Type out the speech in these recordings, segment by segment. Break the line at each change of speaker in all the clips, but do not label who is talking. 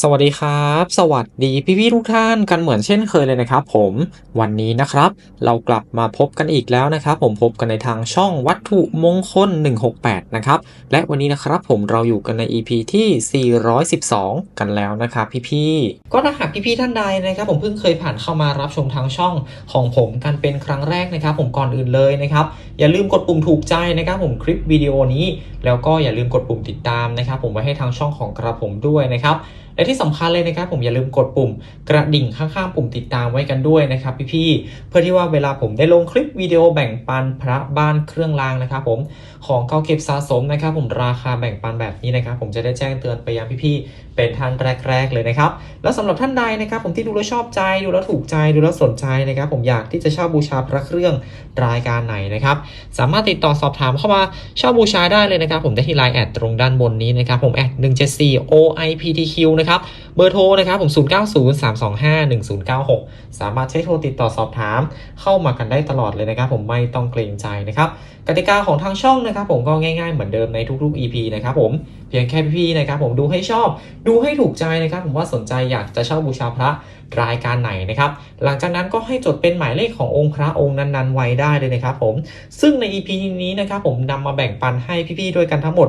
สวัสดีครับ สวัสดีพี่ๆทุกท่านกันเหมือนเช่นเคยเลยนะครับผมวันนี้นะครับเรากลับมาพบกันอีกแล้วนะครับ ผมพบกันในทางช่องวัตถุมงคล 168 นะครับและวันนี้นะครับผมเราอยู่กันใน EP ที่ 412 กันแล้วนะครับพี่ๆก็ถ้าหากพี่ๆท่านใดนะครับ ผมเพิ่งเคยผ่านเข้ามารับชมทางช่องของผมกันเป็นครั้งแรกนะครับ ผมก่อนอื่นเลยนะครับอย่าลืมกดปุ่มถูกใจนะครับ ผมคลิปวิดีโอนี้ แล้วก็อย่าลืมกดปุ่มติดตามนะครับ ผมไว้ให้ทางช่องของกระผมด้วยนะครับ และที่สำคัญเลยนะครับผมอย่าลืมกดปุ่มกระดิ่งข้างๆ ปุ่มติดตามไว้กันด้วยนะครับพี่ๆเพื่อที่ว่าเวลาผมได้ลงคลิปวิดีโอแบ่งปันพระบ้านเครื่องรางนะครับผมของเก่าเก็บสะสมนะครับผมราคาแบ่งปันแบบนี้นะครับผมจะได้แจ้งเตือนไปยังพี่ๆเป็นท่านแรก ๆ เลยนะครับแล้วสำหรับท่านใดนะครับผมที่ดูแล้วชอบใจดูแล้วถูกใจดูแล้วสนใจนะครับผมอยากที่จะเช่าบูชาพระเครื่องรายการไหนนะครับสามารถติดต่อสอบถามเข้ามาเช่าบูชาได้เลยนะครับผมได้ที่ไลน์แอดตรงด้านบนนี้นะครับผมแอด174 OIPTQ นะครับครับ เบอร์โทรนะครับผม 0903251096 สามารถใช้โทรติดต่อสอบถาม เข้ามากันได้ตลอดเลยนะครับ ผมไม่ต้องเกรงใจนะครับกติกาของทางช่องนะครับ ผมก็ง่ายๆเหมือนเดิมในทุกๆ EP นะครับผมเพียงแค่พี่ๆนะครับผมดูให้ชอบ ดูให้ถูกใจนะครับ ผมว่าสนใจอยากจะเช่าบูชาพระรายการไหนนะครับหลังจากนั้นก็ให้จดเป็นหมายเลขขององค์พระองค์นั้นๆ ไว้ได้เลยนะครับผมซึ่งใน EP นี้นะครับผมนำมาแบ่งปันให้พี่ๆด้วยกันทั้งหมด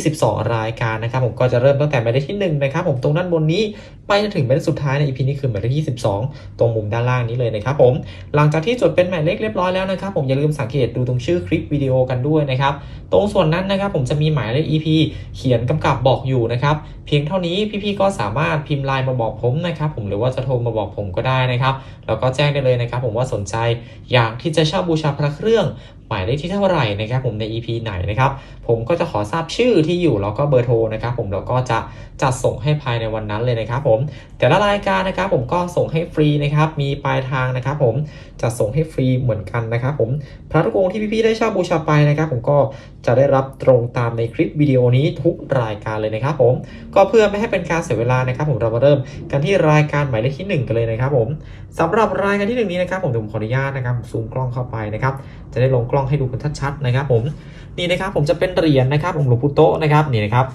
22 รายการนะครับ ผมก็จะเริ่มตั้งแต่หมายเลขที่1นะครับผมตรงด้านบนนี้ไปจนถึงหมายเลขสุดท้ายใน EP นี้คือหมายเลขที่22 ตรงมุมด้านล่างนี้เลยนะครับผม หลังจากที่จดเป็นหมายเลขเรียบร้อยแล้วนะครับผมอย่าลืมสังเกตดูตรงชื่อคลิปวิดีโอกันด้วยนะครับ ตรงส่วนนั้นนะครับผมจะมีหมายเลข EP เขียนกำกับบอกอยู่นะครับ เพียงเท่านี้พี่ๆก็สามารถพิมพ์ไลน์มาบอกผมนะครับผมหรือว่าจะโทรมาบอกผมก็ได้นะครับแล้วก็แจ้งได้เลยนะครับผมว่าสนใจอยากที่จะเช่าบูชาพระเครื่อง หมายเลขที่เท่าไหร่นะครับผมใน EP ไหนนะครับผมก็จะขอทราบชื่อที่อยู่แล้วก็เบอร์โทรนะครับผมแล้วก็จะจัดส่งให้ภายในวันนั้นเลยนะครับผมแต่ละรายการนะครับผมก็ส่งให้ฟรีนะครับมีปลายทางนะครับผมจะส่งให้ฟรีเหมือนกันนะครับผมพระทุกองที่พี่ๆได้เช่าบูชาไปนะครับผมก็จะได้รับตรงตามในคลิปวิดีโอนี้ทุกรายการเลยนะครับผมก็เพื่อไม่ให้เป็นการเสียเวลานะครับผมเรามาเริ่มกันที่รายการหมายเลขที่หนึ่งกันเลยนะครับผมสำหรับรายการที่หนึ่งนี้นะครับผมผมขออนุญาตนะครับซูมกล้องเข้าไปนะครับจะได้ลงกล้องให้ดูกันชัดๆนะครับผมนี่นะครับผมจะเป็นเหรียญนะครับผมหลวงปู่โตนะครับนี่นะครับ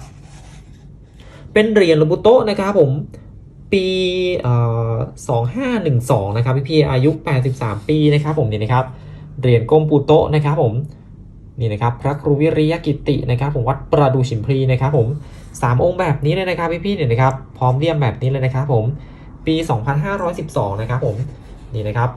เป็นเหรียญหลวงปู่โตนะครับผมปีสองห้าหนึ่งสองนะครับพี่พี่อายุ 83 ปีนะครับผมนี่นะครับเหรียญกลมปู่โตนะครับผมนี่นะครับพระครูวิริยกิตินะครับผมวัดประดูฉิมพลีนะครับผมสามองค์แบบนี้เลยนะครับพี่พี่เนี่ยนะครับพร้อมเลี่ยมแบบนี้เลยนะครับผมปี 2512 นะครับผมนี่นะครับ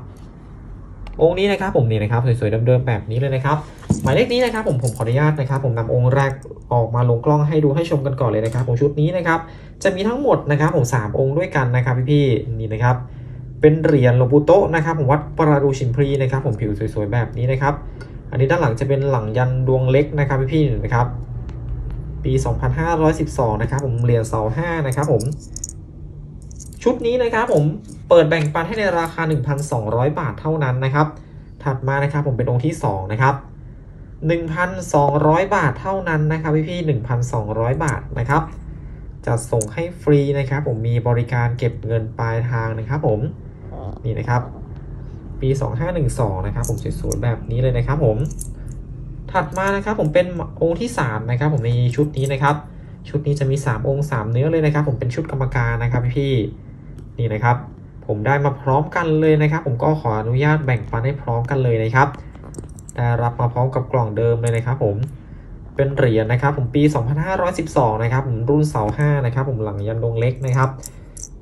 องค์นี้นะครับผมนี่นะครับสวยๆเดิมๆแบบนี้เลยนะครับหมายเลขนี้นะครับผมผมขออนุญาตนะครับ ผมนำองค์แรกออกมาลงกล้องให้ดูให้ชมกันก่อนเลยนะครับผมชุดนี้นะครับจะมีทั้งหมดนะครับผมสามองค์ด้วยกันนะครับพี่ๆนี่นะครับเป็นเหรียญหลวงปู่โตนะครับผมวัดปราดูชิมพลีนะครับผมผิวสวยๆแบบนี้นะครับ อันนี้ด้านหลังจะเป็นหลังยันดวงเล็กนะครับพี่ๆนะครับปี 2512 นะครับผมเหรียญเสาห้านะครับผม ชุดนี้นะครับผมเปิดแบ่งปันให้ในราคา 1,200 บาทเท่านั้นนะครับ ถัดมานะครับผมเป็นองค์ที่ 2 นะครับ 1,200 บาทเท่านั้นนะครับพี่พี่1,200 บาทนะครับจะส่งให้ฟรีนะครับผมมีบริการเก็บเงินปลายทางนะครับผมนี่นะครับ ปี 2512 นะครับผมสวยๆแบบนี้เลยนะครับผมถัดมานะครับผมเป็นองค์ที่ 3 นะครับ ผมในชุดนี้นะครับ ชุดนี้จะมี 3 องค์ 3 เนื้อเลยนะครับ ผมเป็นชุดกรรมการนะครับพี่ๆ นี่นะครับ ผมได้มาพร้อมกันเลยนะครับ ผมก็ขออนุญาตแบ่งปันให้พร้อมกันเลยนะครับได้รับมาพร้อมกับกล่องเดิมเลยนะครับ ผมเป็นเหรียญนะครับ ผมปี 2512 นะครับผมรุ่นเสา5นะครับ ผมหลังยันดงเล็กนะครับ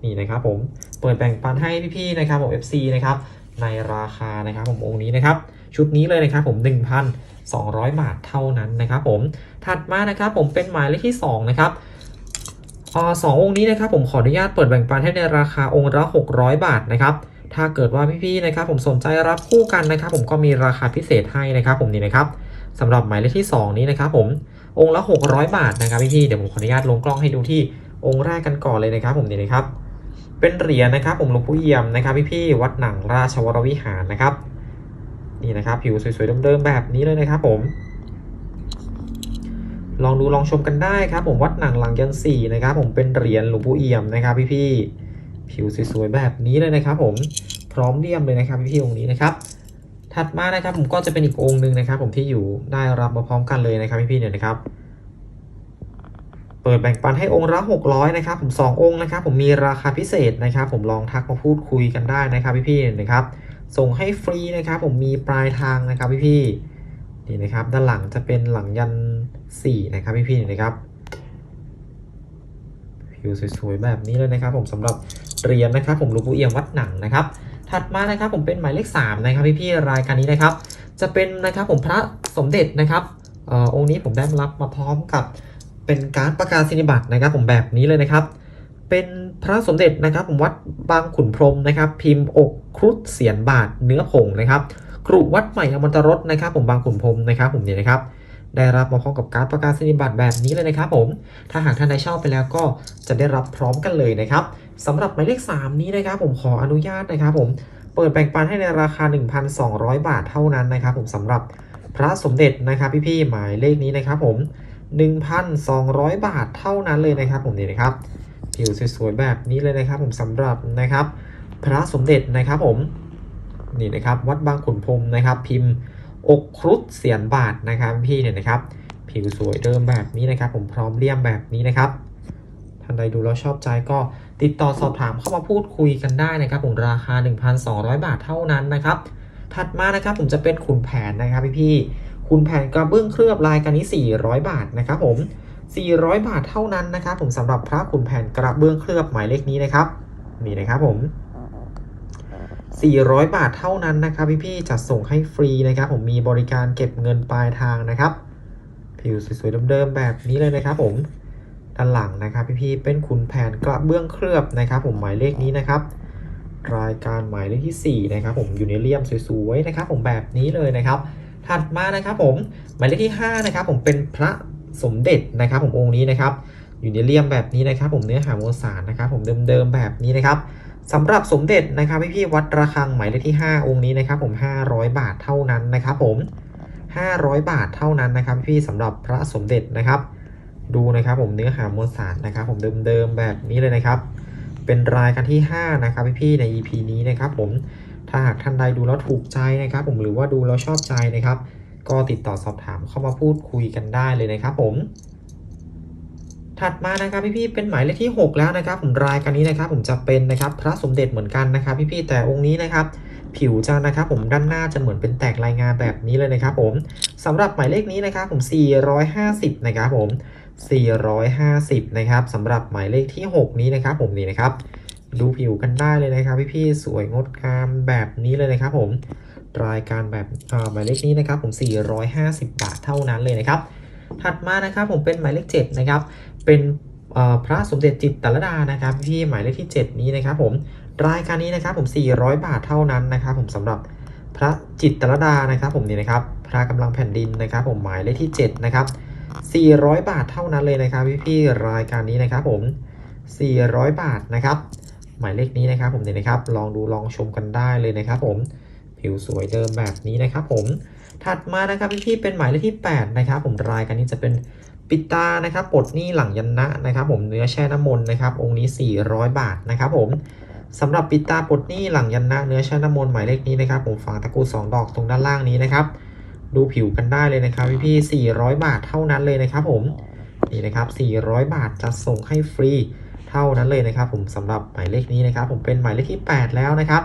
นี่นะครับ ผมเปิดแบ่งปันให้พี่ๆนะครับผม FC นะครับในราคานะครับ ผมองค์นี้นะครับ ชุดนี้เลยนะครับ ผม 1,200 บาทเท่านั้นนะครับ ผมถัดมานะครับ ผมเป็นหมายเลขที่2นะครับ สององค์นี้นะครับผมขออนุญาตเปิดแบ่งปันให้ในราคาองค์ละ 600 บาทนะครับถ้าเกิดว่าพี่ๆนะครับผมสนใจรับคู่กันนะครับ ผมก็มีราคาพิเศษให้นะครับ ผมนี่นะครับสำหรับหมายเลขที่ 2 นี้นะครับผมองค์ละ 600 บาทนะครับพี่ๆเดี๋ยวผมขออนุญาตลงกล้องให้ดูที่องค์แรกกันก่อนเลยนะครับ ผมนี่นะครับ เป็นเหรียญนะครับ ผมหลวงปู่เอี่ยมนะครับพี่ๆวัดหนังราชวรวิหารนะครับ นี่นะครับ ผิวสวยๆเดิมๆแบบนี้เลยนะครับ ผม ลองดูลองชมกันได้ครับ ผมวัดหนังหลังยันสี่นะครับ ผมเป็นเหรียญหลวงปู่เอี่ยมนะครับ พี่ๆผิวสวยๆแบบนี้เลยนะครับ ผมพร้อมเลี่ยมเลยนะครับพี่ๆองค์นี้นะครับ ถัดมานะครับผมก็จะเป็นอีกองค์หนึ่งนะครับ ผมที่อยู่ได้รับมาพร้อมกันเลยนะครับพี่ๆเนี่ยนะครับ เปิดแบ่งปันให้องค์ละ600นะครับ ผมสององค์นะครับ ผมมีราคาพิเศษนะครับ ผมลองทักมาพูดคุยกันได้นะครับ พี่ๆนะครับ ส่งให้ฟรีนะครับ ผมมีปลายทางนะครับ พี่ๆนี่นะครับ ด้านหลังจะเป็นหลังยัน 4 นะครับพี่ๆนะครับผิวสวยๆแบบนี้เลยนะครับ ผมสำหรับเหรียญนะครับ ผมหลวงปู่เอี่ยมวัดหนังนะครับ ถัดมานะครับผมเป็นหมายเลข3นะครับพี่ๆรายการนี้นะครับ จะเป็นนะครับผมพระสมเด็จนะครับอองค์นี้ผมได้รับมาพร้อมกับเป็นการประกาศนียบัตรนะครับ ผมแบบนี้เลยนะครับ เป็นพระสมเด็จนะครับ ผมวัดบางขุนพรมนะครับ พิมพ์อกครุฑเสียนบาทเนื้อผงนะครับครุวัดใหม่อมตรรสนะครับ ผมบางขุนพรมนะครับ ผมเนี่ยนะครับ ได้รับมาพร้อมกับการดประกาศนียบัตรแบบนี้เลยนะครับผม ถ้าหากท่านได้ช่าไปแล้วก็จะได้รับพร้อมกันเลยนะครับสำหรับหมายเลข 3 นี้นะครับผมขออนุญาตนะครับผมเปิดแบ่งปันให้ในราคา 1,200 บาทเท่านั้นนะครับผมสำหรับพระสมเด็จนะครับพี่ๆหมายเลขนี้นะครับผม 1,200 บาทเท่านั้นเลยนะครับผมนี่นะครับผิวสวยๆแบบนี้เลยนะครับ ผมสำหรับนะครับ พระสมเด็จนะครับผมนี่นะครับ วัดบางขุนพรมนะครับ พิมพ์ อกครุฑเสียนบาทนะครับพี่เนี่ยนะครับ ผิวสวยเดิมแบบนี้นะครับ ผมพร้อมเลี่ยมแบบนี้นะครับท่านใดดูแล้วชอบใจก็ติดต่อสอบถามเข้ามาพูดคุยกันได้นะครับ ผมราคา 1,200 บาทเท่านั้นนะครับ ถัดมานะครับผมจะเป็นขุนแผนนะครับพี่ๆขุนแผนกระเบื้องเคลือบลายกันนี้ 400 บาทนะครับผม 400 บาทเท่านั้นนะครับ ผมสำหรับพระขุนแผนกระเบื้องเคลือบหมายเลขนี้นะครับนี่นะครับผม 400 บาทเท่านั้นนะครับพี่ๆจัดส่งให้ฟรีนะครับผมมีบริการเก็บเงินปลายทางนะครับ ผิวสวยๆเดิมๆแบบนี้เลยนะครับผมด้านหลังนะครับพี่ๆเป็นขุนแผนกระเบื้องเคลือบนะครับ ผมหมายเลขนี้นะครับ รายการหมายเลขที่ 4 นะครับ ผมอยู่ในเลี่ยมสวยๆนะครับ ผมแบบนี้เลยนะครับ ถัดมานะครับผมหมายเลขที่5นะครับผมเป็นพระสมเด็จนะครับ ผมองค์นี้นะครับ อยู่ในเลี่ยมแบบนี้นะครับ ผมเนื้อหามสารนะครับ ผมเดิมๆแบบนี้นะครับ สำหรับสมเด็จนะครับพี่ๆวัดระฆังหมายเลขที่ 5 องค์นี้นะครับผม500 บาทเท่านั้นนะครับผม500 บาทเท่านั้นนะครับพี่สำหรับพระสมเด็จนะครับ ดูนะครับผมเนื้อหามวลสารนะครับ ผมเดิมๆแบบนี้เลยนะครับ เป็นรายการที่ 5 นะครับพี่ๆใน EP นี้นะครับ ผมถ้าหากท่านใดดูแล้วถูกใจนะครับ ผมหรือว่าดูแล้วชอบใจนะครับ ก็ติดต่อสอบถามเข้ามาพูดคุยกันได้เลยนะครับ ผม ถัดมานะครับพี่ๆเป็นหมายเลขที่ 6 แล้วนะครับ ผมรายการนี้นะครับผมจะเป็นนะครับพระสมเด็จเหมือนกันนะครับ พี่ๆแต่องค์นี้นะครับผิวจะนะครับผมด้านหน้าจะเหมือนเป็นแตกรายงานแบบนี้เลยนะครับผมสำหรับหมายเลขนี้นะครับผม 450 นะครับผม 450 นะครับสำหรับหมายเลขที่ 6 นี้นะครับผมนี่นะครับ ดูผิวกันได้เลยนะครับ พี่ๆสวยงดงามแบบนี้เลยนะครับ ผมรายการแบบหมายเลขนี้นะครับผม 450 บาทเท่านั้นเลยนะครับ ถัดมานะครับผมเป็นหมายเลข7นะครับเป็นพระสมเด็จจิตตรลดานะครับพี่หมายเลขที่ 7 นี้นะครับผมรายการนี้นะครับผม 400 บาทเท่านั้นนะครับผมสำหรับพระจิตตรลดานะครับผมนี่นะครับพระกำลังแผ่นดินนะครับผมหมายเลขที่ 7 นะครับ 400 บาทเท่านั้นเลยนะครับพี่ๆรายการนี้นะครับผม 400 บาทนะครับ หมายเลขนี้นะครับผมนี่นะครับ ลองดูลองชมกันได้เลยนะครับผมผิวสวยเดิมแบบนี้นะครับผม ถัดมานะครับพี่ๆเป็นหมายเลขที่ 8 นะครับ ผมรายการนี้จะเป็นปิตานะครับปลดหนี้หลังยันนะนะครับ ผมเนื้อแช่น้ำมนต์นะครับ องค์นี้ 400 บาทนะครับ ผมสำหรับปิตาปลดหนี้หลังยันนะเนื้อแช่น้ำมนต์หมายเลขนี้นะครับ ผมฝังตะกรุด2ดอกตรงด้านล่างนี้นะครับ ดูผิวกันได้เลยนะครับพี่พี่400 บาทเท่านั้นเลยนะครับ ผมนี่นะครับ400 บาทจะส่งให้ฟรีเท่านั้นเลยนะครับ ผมสำหรับหมายเลขนี้นะครับ ผมเป็นหมายเลขที่ 8 แล้วนะครับ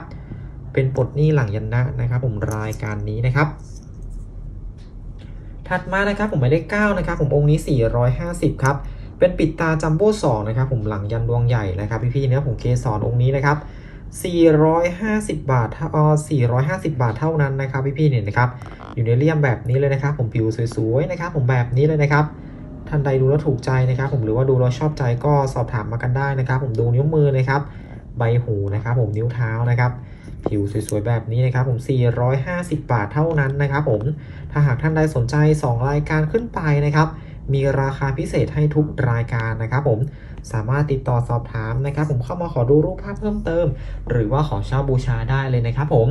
เป็นปลดหนี้หลังยันนะนะครับ ผมรายการนี้นะครับ ถัดมานะครับผมหมายเลข9นะครับผมองค์นี้ 450 ครับ เป็นปิดตาจัมโบ้2นะครับผมหลังยันดวงใหญ่นะครับพี่ๆเนื้อผมเกสรองค์นี้นะครับ 450 บาทเอ่อ450 บาทเท่านั้นนะครับพี่ๆเนี่ยนะครับ อยู่ในเลี่ยมแบบนี้เลยนะครับ ผมผิวสวยๆนะครับผมแบบนี้เลยนะครับ ท่านใดดูแล้วถูกใจนะครับ ผมหรือว่าดูแล้วชอบใจก็สอบถามมากันได้นะครับ ผมดูนิ้วมือนะครับ ใบหูนะครับ ผมนิ้วเท้านะครับ ผิวสวย ๆ แบบนี้นะครับผม 450 บาทเท่านั้นนะครับผม ถ้าหากท่านใดสนใจ 2 รายการขึ้นไปนะครับ มีราคาพิเศษให้ทุกรายการนะครับผม สามารถติดต่อสอบถามนะครับ ผมเข้ามาขอดูรูปภาพเพิ่มเติม หรือว่าขอเช่าบูชาได้เลยนะครับผม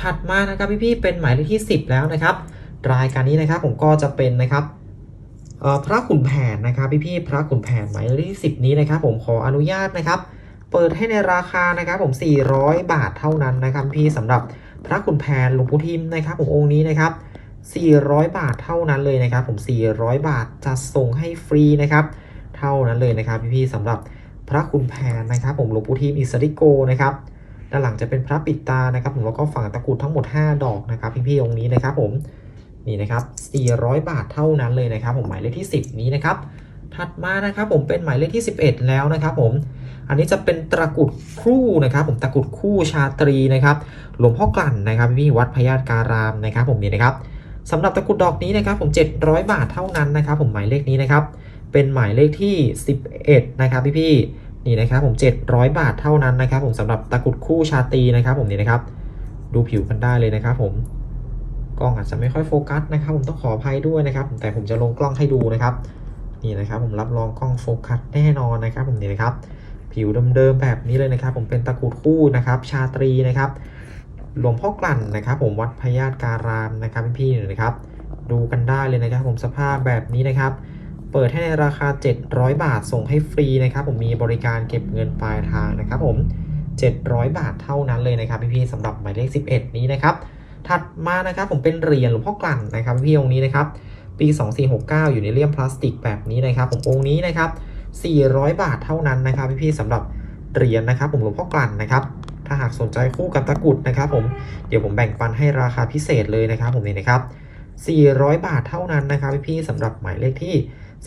ถัดมานะครับพี่ๆ เป็นหมายเลขที่ 10 แล้วนะครับ รายการนี้นะครับผมก็จะเป็นนะครับเอ่อพระขุนแผนนะครับพี่ๆ พระขุนแผนหมายเลขที่10 นี้นะครับ ผมขออนุญาตนะครับ เปิดให้ในราคานะครับผม 400 บาทเท่านั้นนะครับพี่สำหรับพระขุนแผนหลวงปู่ทิมนะครับผมองค์นี้นะครับ 400 บาทเท่านั้นเลยนะครับผม 400 บาทจะส่งให้ฟรีนะครับเท่านั้นเลยนะครับพี่ๆสำหรับพระคุณแผนนะครับผมหลวงปู่ทีมอิสริโกนะครับด้านหลังจะเป็นพระปิดตานะครับผมแล้วก็ฝั่งตะกรุดทั้งหมด 5 ดอกนะครับพี่ๆองค์นี้นะครับผมนี่นะครับ 400 บาทเท่านั้นเลยนะครับ ผมหมายเลขที่ 10 นี้นะครับ ถัดมานะครับผมเป็นหมายเลขที่ 11 แล้วนะครับผม อันนี้จะเป็นตะกรุดคู่นะครับผมตะกรุดคู่ชาตรีนะครับ หลวงพ่อกลั่นนะครับพี่วัดพญาการามนะครับ ผมนี่นะครับสำหรับตะกรุดดอกนี้นะครับผม 700 บาทเท่านั้นนะครับ ผมหมายเลขนี้นะครับ เป็นหมายเลขที่ 11 นะครับพี่พี่นี่นะครับผม 700 บาทเท่านั้นนะครับ ผมสำหรับตะกรุดคู่ชาตรีนะครับ ผมนี่นะครับ ดูผิวกันได้เลยนะครับ ผมกล้องอาจจะไม่ค่อยโฟกัสนะครับ ผมต้องขออภัยด้วยนะครับ แต่ผมจะลงกล้องให้ดูนะครับ นี่นะครับผมรับรองกล้องโฟกัสแน่นอนนะครับผมนี่นะครับผิวเดิมๆแบบนี้เลยนะครับ ผมเป็นตะกรุดคู่นะครับ ชาตรีนะครับหลวงพ่อกลั่นนะครับ ผมวัดพญาตการามนะครับพี่ๆนะครับ ดูกันได้เลยนะครับ ผมสภาพแบบนี้นะครับ เปิดให้ในราคา 700 บาทส่งให้ฟรีนะครับ ผมมีบริการเก็บเงินปลายทางนะครับ ผม 700 บาทเท่านั้นเลยนะครับพี่ๆสำหรับหมายเลข 11 นี้นะครับ ถัดมานะครับ ผมเป็นเหรียญหลวงพ่อกลั่นนะครับ พี่องค์นี้นะครับ ปี 2469 อยู่ในเลี่ยมพลาสติกแบบนี้นะครับ ผมองค์นี้นะครับ 400 บาทเท่านั้นนะครับ พี่ๆสำหรับเหรียญนะครับ ผมหลวงพ่อกลั่นนะครับ ถ้าหากสนใจคู่กับตะกรุดนะครับ ผมเดี๋ยวผมแบ่งปันให้ราคาพิเศษเลยนะครับ ผมนี่นะครับ 400 บาทเท่านั้นนะครับ พี่ๆสำหรับหมายเลขที่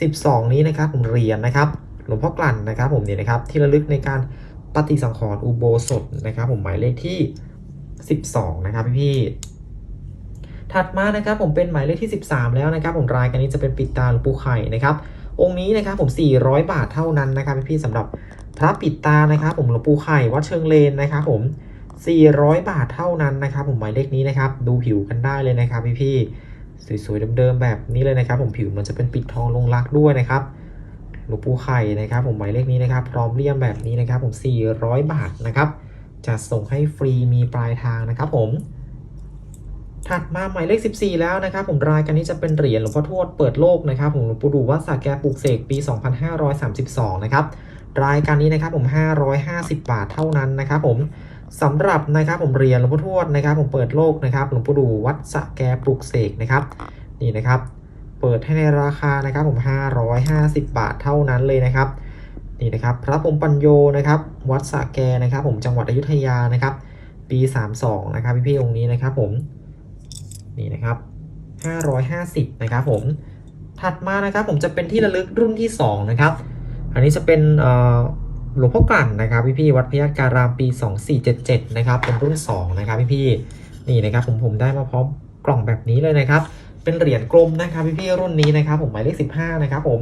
12 นี้นะครับ ผมเหรียญนะครับ หลวงพ่อกลั่นนะครับ ผมนี่นะครับ ที่ระลึกในการปฏิสังขรณ์อุโบสถนะครับ ผมหมายเลขที่ 12 นะครับพี่ๆ ถัดมานะครับผมเป็นหมายเลขที่ 13 แล้วนะครับผมรายการนี้จะเป็นปิดตาหลวงปู่ไข่นะครับองค์นี้นะครับผม 400 บาทเท่านั้นนะครับพี่ๆสำหรับพระปิดตานะครับผมหลวงปู่ไข่วัดเชิงเลนนะครับผม 400 บาทเท่านั้นนะครับผมหมายเลขนี้นะครับดูผิวกันได้เลยนะครับพี่ๆสวยๆเดิมๆแบบนี้เลยนะครับผมผิวมันจะเป็นปิดทองลงรักด้วยนะครับหลวงปู่ไข่นะครับผมหมายเลขนี้นะครับพร้อมเลี่ยมแบบนี้นะครับผม 400 บาทนะครับจะส่งให้ฟรีมีปลายทางนะครับผม ถัดมาหมายเลข 14 แล้วนะครับผมรายการนี้จะเป็นเหรียญหลวงพ่อทวดเปิดโลกนะครับผมหลวงปู่ดูวัดสาแกปลูกเสกปี 2532 นะครับรายการนี้นะครับผม 550 บาทเท่านั้นนะครับผมสำหรับนะครับผมเหรียญหลวงพ่อทวดนะครับ ผมเปิดโลกนะครับหลวงปู่ดูวัดสะแกปลูกเสกนะครับนี่นะครับ เปิดให้ในราคานะครับผม 550 บาทเท่านั้นเลยนะครับนี่นะครับพระพรมปัญโยนะครับ วัดสะแกนะครับ ผมจังหวัดอยุธยานะครับ ปี 32 นะครับพี่ๆองค์นี้นะครับผม นี่นะครับ 550 นะครับผม ถัดมานะครับผมจะเป็นที่ระลึกรุ่นที่ 2 นะครับ อันนี้จะเป็นหลวงพ่อกลั่นนะครับพี่ๆวัดพยัคฆ์การามปี 2477 นะครับ เป็นรุ่น 2 นะครับพี่ๆนี่นะครับผมผมได้มาพร้อมกล่องแบบนี้เลยนะครับ เป็นเหรียญกลมนะครับพี่ๆรุ่นนี้นะครับ ผมหมายเลข 15 นะครับผม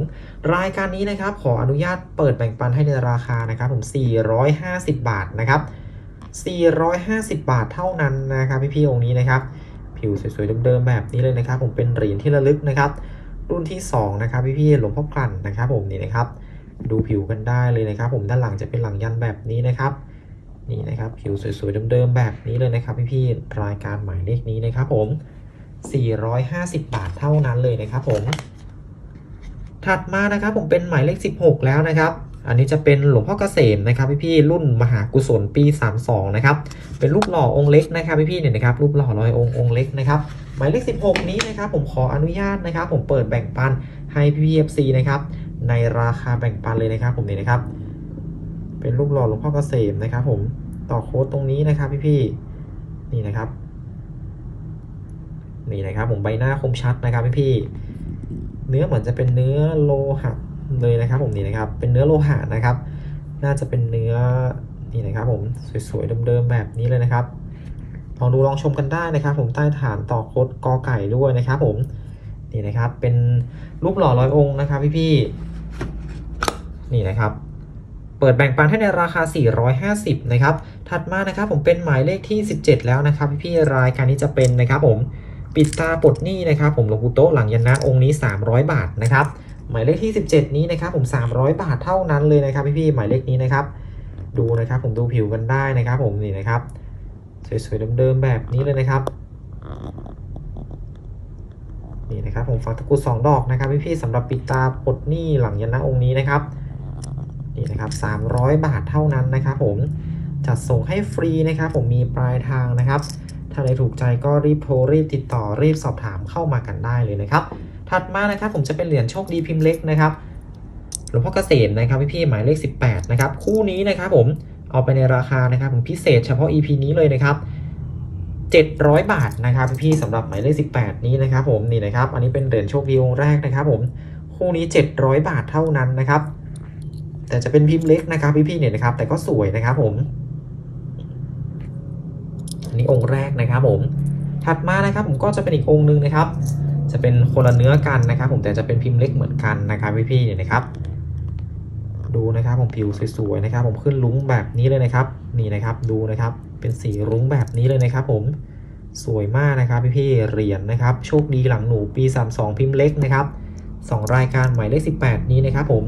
รายการนี้นะครับขออนุญาตเปิดแบ่งปันให้ในราคานะครับผม 450 บาทนะครับ450 บาทเท่านั้นนะครับพี่ๆองค์นี้นะครับ ผิวสวยๆเดิมๆแบบนี้เลยนะครับ ผมเป็นเหรียญที่ระลึกนะครับ รุ่นที่ 2 นะครับพี่ๆหลวงพ่อกลั่นนะครับ ผมนี่นะครับ ดูผิวกันได้เลยนะครับ ผมด้านหลังจะเป็นหลังยันแบบนี้นะครับนี่นะครับผิวสวยๆเดิมๆแบบนี้เลยนะครับ พี่ๆรายการหมายเลขนี้นะครับ ผม 450 บาทเท่านั้นเลยนะครับ ผม ถัดมานะครับ ผมเป็นหมายเลข 16 แล้วนะครับ อันนี้จะเป็นหลวงพ่อเกษมนะครับพี่ๆรุ่นมหากุศลปี 32 นะครับ เป็นรูปหล่อองค์เล็กนะครับพี่ๆเนี่ยนะครับรูปหล่อลอยองค์องค์เล็กนะครับหมายเลข 16 นี้นะครับผมขออนุญาตนะครับ ผมเปิดแบ่งปันให้พี่ๆ FC นะครับในราคาแบ่งปันเลยนะครับ ผมนี่นะครับ เป็นรูปหล่อหลวงพ่อเกษมนะครับ ผมต่อโค้ดตรงนี้นะครับพี่ๆนี่นะครับนี่นะครับ ผมใบหน้าคมชัดนะครับพี่ๆเนื้อเหมือนจะเป็นเนื้อโลหะ เลยนะครับผมนี่นะครับ เป็นเนื้อโลหะนะครับ น่าจะเป็นเนื้อนี่นะครับผมสวยๆเดิมๆแบบนี้เลยนะครับลองดูลองชมกันได้นะครับ ผมใต้ฐานต่อโคดกอไก่ด้วยนะครับ ผมนี่นะครับ เป็นรูปหล่อร้อยองค์นะครับพี่ๆนี่นะครับ เปิดแบ่งปันให้ในราคา 450 นะครับ ถัดมานะครับ ผมเป็นหมายเลขที่ 17 แล้วนะครับ พี่ๆรายการนี้จะเป็นนะครับ ผมปิดตาปลดหนี้นะครับ ผมหลวงปู่โต๊ะหลังยันนะองค์นี้ 300 บาทนะครับ หมายเลขที่ 17 นี้นะครับผม 300 บาทเท่านั้นเลยนะครับพี่ๆหมายเลขนี้นะครับ ดูนะครับผมดูผิวกันได้นะครับ ผมนี่นะครับสวยๆเดิมๆแบบนี้เลยนะครับนี่นะครับผมฝังตะกุดสองดอกนะครับพี่ๆสำหรับปิดตาปลดหนี้หลังยันนะองค์นี้นะครับนี่นะครับ 300 บาทเท่านั้นนะครับผมจัดส่งให้ฟรีนะครับ ผมมีปลายทางนะครับ ถ้าใครถูกใจก็รีบโทรรีบติดต่อรีบสอบถามเข้ามากันได้เลยนะครับ ถัดมานะครับผมจะเป็นเหรียญโชคดีพิมพ์เล็กนะครับหลวงพ่อเกษมนะครับพี่ๆหมายเลข 18นะครับคู่นี้นะครับผมเอาไปในราคานะครับผมพิเศษเฉพาะ EP นี้เลยนะครับ700 บาทนะครับพี่ๆสำหรับหมายเลข 18 นี้นะครับผมนี่นะครับ อันนี้เป็นเหรียญโชคดีองค์แรกนะครับผมคู่นี้ 700 บาทเท่านั้นนะครับ แต่จะเป็นพิมพ์เล็กนะครับพี่ๆเนี่ยนะครับ แต่ก็สวยนะครับผมอันนี้องค์แรกนะครับผมถัดมานะครับผมก็จะเป็นอีกองค์หนึ่งนะครับ จะเป็นคนละเนื้อกันนะครับ ผมแต่จะเป็นพิมพ์เล็กเหมือนกันนะครับพี่ๆเนี่ยนะครับ ดูนะครับผมผิวสวยๆนะครับ ผมขึ้นลุ้งแบบนี้เลยนะครับ นี่นะครับดูนะครับ เป็นสีรุ้งแบบนี้เลยนะครับ ผมสวยมากนะครับพี่ๆเหรียญนะครับ โชคดีหลังหนูปี 32 พิมพ์เล็กนะครับสองรายการหมายเลข 18 นี้นะครับผม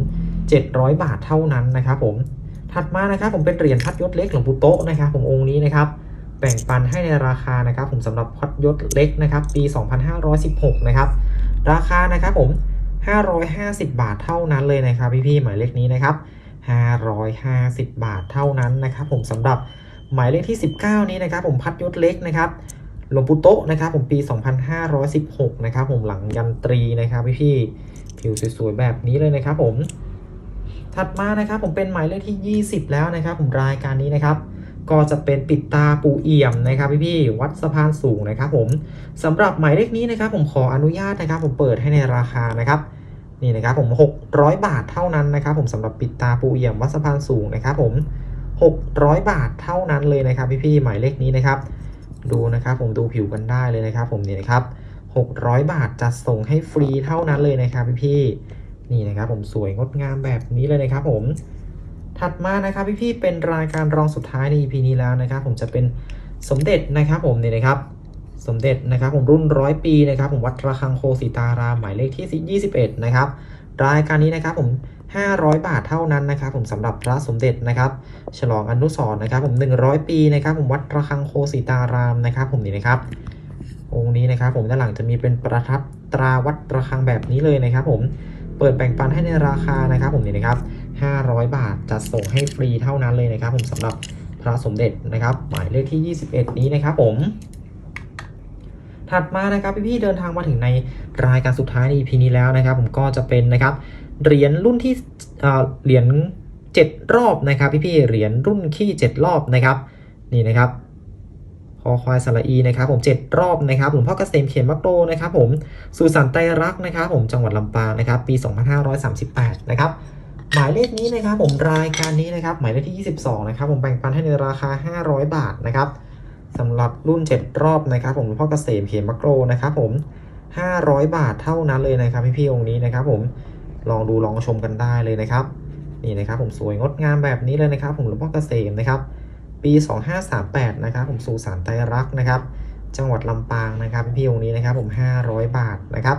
700 บาทเท่านั้นนะครับผมถัดมานะครับผมเป็นเหรียญพัดยศเล็กหลวงปู่โตะนะครับผมองค์นี้นะครับ แบ่งปันให้ในราคานะครับผมสำหรับพัดยศเล็กนะครับปี 2516 นะครับ ราคานะครับผม 550 บาทเท่านั้นเลยนะครับพี่ๆหมายเลขนี้นะครับ 550 บาทเท่านั้นนะครับผมสำหรับหมายเลขที่ 19 นี้นะครับผมพัดยศเล็กนะครับหลวงปู่โตะนะครับผมปี 2516 นะครับผมหลังยันตรีนะครับพี่ๆผิวสวยๆแบบนี้เลยนะครับผม ถัดมานะครับผมเป็นหมายเลขที่ 20 แล้วนะครับผมรายการนี้นะครับ ก็จะเป็นปิดตาปูเอี่ยมนะครับพี่ๆวัดสะพานสูงนะครับผมสำหรับหมายเลขนี้นะครับผมขออนุญาตนะครับ ผมเปิดให้ในราคานะครับนี่นะครับผม 600 บาทเท่านั้นนะครับ ผมสำหรับปิดตาปูเอี่ยมวัดสะพานสูงนะครับผม 600 บาทเท่านั้นเลยนะครับพี่ๆหมายเลขนี้นะครับ ดูนะครับผมดูผิวกันได้เลยนะครับ ผมนี่นะครับ 600 บาทจะส่งให้ฟรีเท่านั้นเลยนะครับพี่ๆนี่นะครับผมสวยงดงามแบบนี้เลยนะครับผม ถัดมานะครับพี่ๆเป็นรายการรองสุดท้ายใน EP นี้แล้วนะครับ ผมจะเป็นสมเด็จนะครับผมนี่นะครับ สมเด็จนะครับผมรุ่นร้อยปีนะครับ ผมวัดระฆังโคสิตารามหมายเลขที่ 21 นะครับ รายการนี้นะครับผม 500 บาทเท่านั้นนะครับ ผมสำหรับพระสมเด็จนะครับ ฉลองอนุสรณ์นะครับ ผม 100 ปีนะครับ ผมวัดระฆังโคสิตารามนะครับ ผมนี่นะครับองค์นี้นะครับ ผมด้านหลังจะมีเป็นประทับตราวัดระฆังแบบนี้เลยนะครับ ผมเปิดแบ่งปันให้ในราคานะครับ ผมนี่นะครับ 500 บาทจะส่งให้ฟรีเท่านั้นเลยนะครับ ผมสำหรับพระสมเด็จนะครับ หมายเลขที่ 21 นี้นะครับผมถัดมานะครับพี่ๆเดินทางมาถึงในรายการสุดท้ายใน EP นี้แล้วนะครับ ผมก็จะเป็นนะครับเหรียญรุ่นที่เอ่อเหรียญ7 รอบนะครับ พี่ๆเหรียญรุ่นขี้ 7 รอบนะครับนี่นะครับคอควายสระอีนะครับผม7รอบนะครับหลวงพ่อเกษมเขียนมักโตนะครับผมสุสานไตรรักนะครับผมจังหวัดลำปางนะครับ ปี 2538 นะครับ หมายเลขนี้นะครับผมรายการนี้นะครับหมายเลขที่ 22 นะครับผมแบ่งปันให้ในราคา 500 บาทนะครับสำหรับรุ่น 7 รอบนะครับ ผมหลวงพ่อเกษมเขียนมักโตนะครับผม 500 บาทเท่านั้นเลยนะครับพี่ๆองค์นี้นะครับ ผมลองดูลองชมกันได้เลยนะครับ นี่นะครับผมสวยงดงามแบบนี้เลยนะครับ ผมหลวงพ่อเกษมนะครับ ปี 2538 นะครับ ผมสู่สารไตรรักนะครับ จังหวัดลำปางนะครับพี่ๆองค์นี้นะครับ ผม 500 บาทนะครับ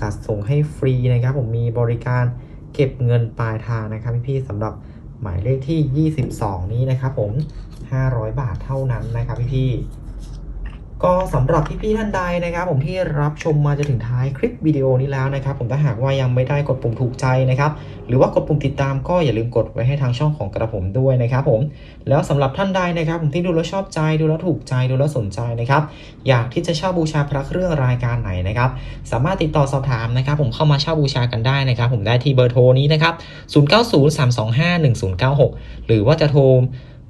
จัดส่งให้ฟรีนะครับ ผมมีบริการ เก็บเงินปลายทางนะครับพี่ๆสำหรับหมายเลขที่ 22 นี้นะครับผม 500 บาทเท่านั้นนะครับพี่ๆ ก็สำหรับพี่ๆท่านใดนะครับ ผมที่รับชมมาจนถึงท้ายคลิปวิดีโอนี้แล้วนะครับ ผมถ้าหากว่ายังไม่ได้กดปุ่มถูกใจนะครับ หรือว่ากดปุ่มติดตามก็อย่าลืมกดไว้ให้ทางช่องของกระผมด้วยนะครับ ผมแล้วสำหรับท่านใดนะครับ ผมที่ดูแล้วชอบใจดูแล้วถูกใจดูแล้วสนใจนะครับ อยากที่จะเช่าบูชาพระเครื่องรายการไหนนะครับ สามารถติดต่อสอบถามนะครับ ผมเข้ามาเช่าบูชากันได้นะครับ ผมได้ที่เบอร์โทรนี้นะครับ 0903251096 หรือว่าจะโทร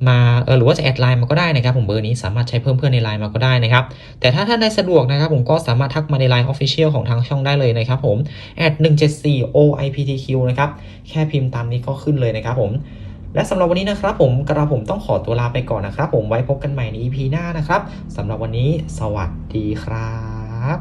มาเออหรือว่าจะแอดไลน์มาก็ได้นะครับผมเบอร์นี้สามารถใช้เพิ่มเพื่อนในไลน์มาก็ได้นะครับแต่ถ้าท่านใดสะดวกนะครับผมก็สามารถทักมาในไลน์ Official ของทางช่องได้เลยนะครับผมแอด174 OIPTQ นะครับแค่พิมพ์ตามนี้ก็ขึ้นเลยนะครับผมและสำหรับวันนี้นะครับผมกระผมต้องขอตัวลาไปก่อนนะครับผมไว้พบกันใหม่ใน EP หน้านะครับสำหรับวันนี้ สวัสดีครับ